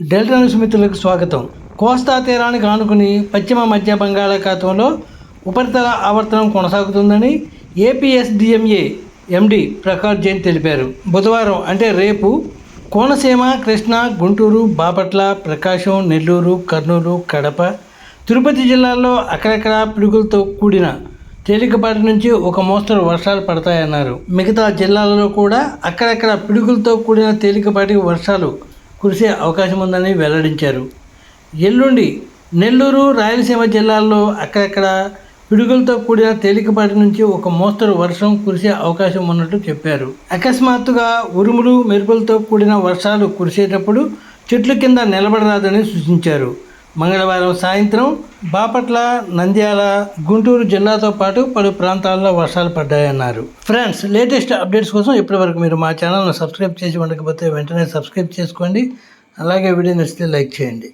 Delta news మిత్రులకు స్వాగతం. కోస్తా తీరానికి ఆనుకుని పశ్చిమ మధ్య బంగాళాఖాతంలో ఉపరితల ఆవర్తనం కొనసాగుతుందని ఏపీఎస్డిఎంఏ ఎండి ప్రకాష్ జైన్ తెలిపారు. బుధవారం అంటే రేపు కోనసీమ కృష్ణా గుంటూరు బాపట్ల ప్రకాశం నెల్లూరు కర్నూలు కడప తిరుపతి జిల్లాల్లో అక్కడక్కడ పిడుగులతో కూడిన తేలికపాటి నుంచి ఒక మోస్తరు వర్షాలు పడతాయన్నారు. మిగతా జిల్లాలలో కూడా అక్కడక్కడ పిడుగులతో కూడిన తేలికపాటి వర్షాలు కురిసే అవకాశం ఉందని వెల్లడించారు. ఎల్లుండి నెల్లూరు రాయలసీమ జిల్లాల్లో అక్కడక్కడ పిడుగులతో కూడిన తేలికపాటి నుంచి ఒక మోస్తరు వర్షం కురిసే అవకాశం ఉన్నట్టు చెప్పారు. అకస్మాత్తుగా ఉరుములు మెరుపులతో కూడిన వర్షాలు కురిసేటప్పుడు చెట్ల కింద నిలబడరాదని సూచించారు. మంగళవారం సాయంత్రం బాపట్ల నంద్యాల గుంటూరు జిల్లాతో పాటు పలు ప్రాంతాల్లో వర్షాలు పడ్డాయన్నారు. ఫ్రెండ్స్ లేటెస్ట్ అప్డేట్స్ కోసం ఇప్పటివరకు మీరు మా ఛానల్ను సబ్స్క్రైబ్ చేసి ఉండకపోతే వెంటనే సబ్స్క్రైబ్ చేసుకోండి. అలాగే వీడియో నచ్చితే లైక్ చేయండి.